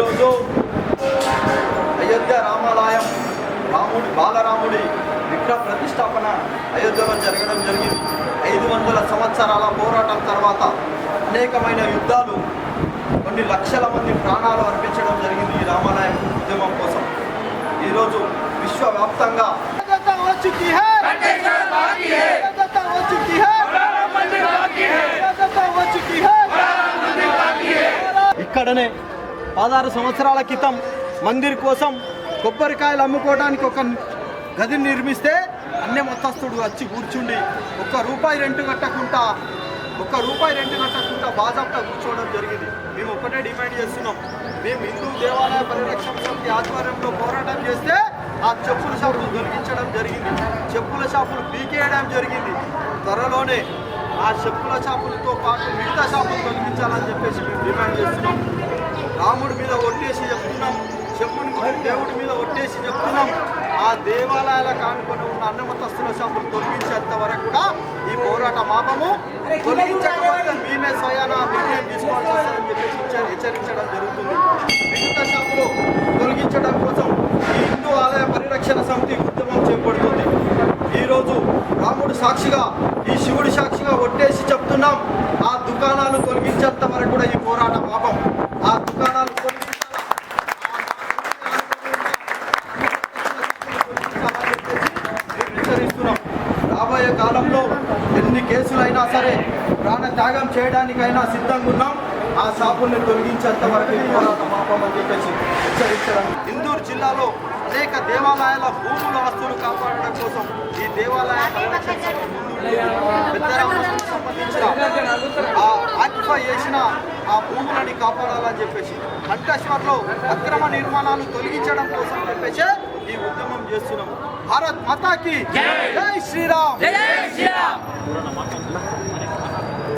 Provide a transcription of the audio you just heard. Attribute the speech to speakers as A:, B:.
A: ఈరోజు అయోధ్య రామాలయం రాముడి బాలరాముడి విగ్రహ ప్రతిష్టాపన అయోధ్యలో జరగడం జరిగింది. ఐదు వందల సంవత్సరాల పోరాటం తర్వాత అనేకమైన యుద్ధాలు కొన్ని లక్షల మంది ప్రాణాలు అర్పించడం జరిగింది ఈ రామాలయం ఉద్యమం కోసం. ఈరోజు విశ్వవ్యాప్తంగా ఇక్కడనే పదహారు సంవత్సరాల క్రితం మందిర్ కోసం కొబ్బరికాయలు అమ్ముకోవడానికి ఒక గది నిర్మిస్తే అన్నీ మొత్తస్తుడు వచ్చి కూర్చుండి ఒక్క రూపాయి రెంట్ కట్టకుండా ఒక్క రూపాయి రెంట్ కట్టకుండా బాజాప్తా కూర్చోవడం జరిగింది. మేము ఒక్కటే డిమాండ్ చేస్తున్నాం. మేము హిందూ దేవాలయ పరిరక్షణ సమితి ఆధ్వర్యంలో పోరాటం చేస్తే ఆ చెప్పుల షాపులు తొలగించడం జరిగింది. చెప్పుల షాపులు పీకేయడం జరిగింది. త్వరలోనే ఆ చెప్పుల షాపులతో పాటు మిగతా షాపులు తొలగించాలని చెప్పేసి మేము డిమాండ్ చేస్తున్నాం. రాముడి మీద ఒట్టేసి చెప్తున్నాం చెప్పుని దేవుడి మీద ఒట్టేసి చెప్తున్నాం. ఆ దేవాలయాల కానుకొని ఉన్న అన్నమతస్తుల షాపులు తొలగించేంత వరకు కూడా ఈ పోరాట మాపము తొలగించకపోతే మేమే స్వయాన నిర్ణయం తీసుకోవాల్సి వస్తుందని చెప్పేసి హెచ్చ- హెచ్చరించడం జరుగుతుంది. మిగతా షాపులు తొలగించడం కోసం ఈ హిందూ ఆలయ పరిరక్షణ సమితి ఉద్యమం చేపడుతుంది. ఈరోజు రాముడు సాక్షిగా ఈ శివుడి సాక్షిగా ఒట్టేసి చెప్తున్నాం ఆ దుకాణాలు తొలగించేంత వరకు కూడా ఈ పోరాట పాపం రాబోయే కాలంలో ఎన్ని కేసులైనా సరే ప్రాణ త్యాగం చేయడానికైనా సిద్ధంగా ఉన్నాం ఆ షాపుల్ని తొలగించేంత వరకు చెప్పేసి హెచ్చరించడం. ఇందూరు జిల్లాలో అనేక దేవాలయాల భూముల ఆస్తులు కాపాడడం కోసం ఈ దేవాలయ సంబంధించిన ఆక్యుపై చేసిన ఆ భూములని కాపాడాలని చెప్పేసి కంఠేశ్వర్లో అక్రమ నిర్మాణాలు తొలగించడం కోసం చెప్పేసి ఈ ఉద్యమం చేస్తున్నాం. భారత్ మాతాకి జై శ్రీరామ్.